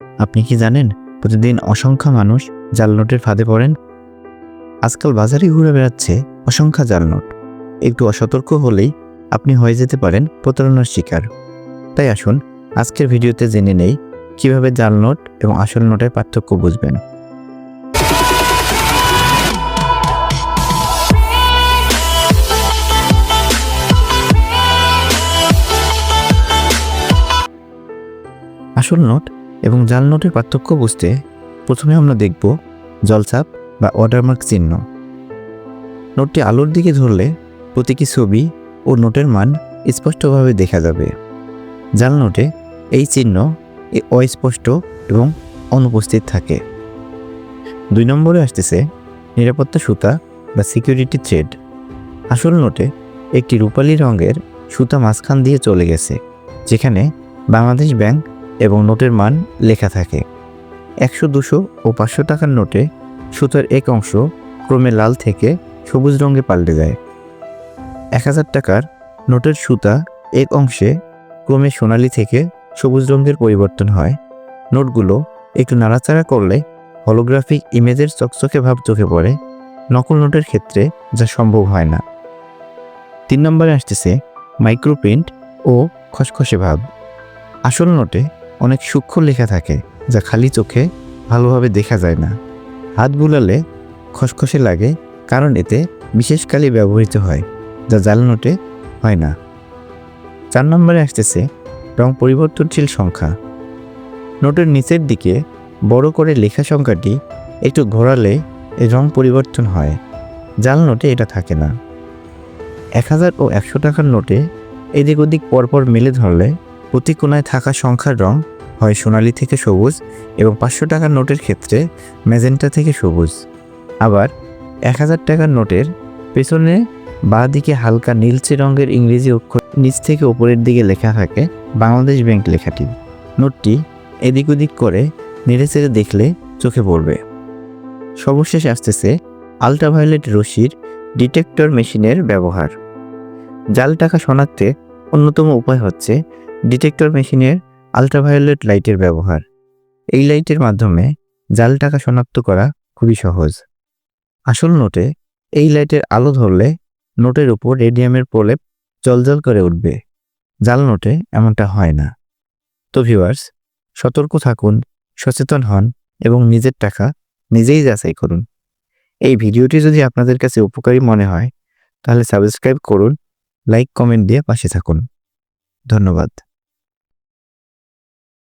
আপনি কি জানেন প্রতিদিন অসংখ্য মানুষ জাল নোটের ফাঁদে পড়েন? আজকাল বাজারে ঘুরে বেড়াচ্ছে অসংখ্য জাল নোট একটু অসতর্ক হলেই আপনি হয়ে যেতে পারেন প্রতারণার শিকার। তাই আসুন, আজকের ভিডিওতে জেনে নেই কীভাবে জাল নোট এবং আসল নোটের পার্থক্য বুঝবেন। আসল নোট এবং জাল নোটের পার্থক্য বুঝতে প্রথমে আমরা দেখব জলছাপ বা ওয়াটারমার্ক চিহ্ন। নোটটি আলোর দিকে ধরলে প্রতীকী ছবি ও নোটের মান স্পষ্টভাবে দেখা যাবে। জাল নোটে এই চিহ্ন অস্পষ্ট এবং অনুপস্থিত থাকে। দুই নম্বরে আসতেছে নিরাপত্তা সুতা বা সিকিউরিটি থ্রেড আসল নোটে একটি রূপালী রঙের সুতা মাঝখান দিয়ে চলে গেছে, যেখানে বাংলাদেশ ব্যাংক এবং নোটের মান লেখা থাকে। একশো দুশো ও পাঁচশো টাকার নোটে সুতার এক অংশ ক্রমে লাল থেকে সবুজ রঙে পাল্টে যায়। এক হাজার টাকার নোটের সুতা এক অংশে ক্রমে সোনালি থেকে সবুজ রঙের পরিবর্তন হয়। নোটগুলো একটু নাড়াচাড়া করলে হলোগ্রাফিক ইমেজের চকচকে ভাব চোখে পড়ে। নকল নোটের ক্ষেত্রে যা সম্ভব হয় না। তিন নম্বরে আসতেছে মাইক্রোপ্রিন্ট ও খসখসে ভাব। আসল নোটে অনেক সূক্ষ্ম লেখা থাকে, যা খালি চোখে ভালোভাবে দেখা যায় না। হাত বুলালে খসখসে লাগে, কারণ এতে বিশেষ কালি ব্যবহৃত হয়, যা জাল নোটে হয় না। চার নম্বরে আসতেছে রং পরিবর্তনশীল সংখ্যা। নোটের নিচের দিকে বড় করে লেখা সংখ্যাটি একটু ঘোরালে এর রং পরিবর্তন হয় জাল নোটে এটা থাকে না। এক হাজার ও একশো টাকার নোটে এদিক ওদিক পরপর মেলে ধরলে প্রতি কোনায় থাকা সংখ্যার রং হয় সোনালি থেকে সবুজ এবং পাঁচশো টাকার নোটের ক্ষেত্রে ম্যাজেন্টা থেকে সবুজ। আবার এক হাজার টাকার নোটের পেছনে বাঁ দিকে হালকা নীলচে রঙের ইংরেজি অক্ষর নিচ থেকে ওপরের দিকে লেখা থাকে বাংলাদেশ ব্যাংক লেখাটি। নোটটি এদিক ওদিক করে নেড়ে চেড়ে দেখলে চোখে পড়বে। সর্বশেষ আসতেছে আলট্রাভায়োলেট রশ্মির ডিটেক্টর মেশিনের ব্যবহার। জাল টাকা শনাক্তে অন্যতম উপায় হচ্ছে ডিটেক্টর মেশিনের আলট্রাভায়োলেট লাইটের ব্যবহার। এই লাইটের মাধ্যমে জাল টাকা শনাক্ত করা খুবই সহজ। আসল নোটে এই লাইটের আলো ধরলে নোটের উপর রেডিয়ামের প্রলেপ জলজল করে উঠবে। জাল নোটে এমনটা হয় না। তো ভিউয়ার্স সতর্ক থাকুন, সচেতন হন এবং নিজের টাকা নিজেই যাচাই করুন। এই ভিডিওটি যদি আপনাদের কাছে উপকারী মনে হয়, তাহলে সাবস্ক্রাইব করুন লাইক কমেন্ট দিয়ে পাশে থাকুন। ধন্যবাদ।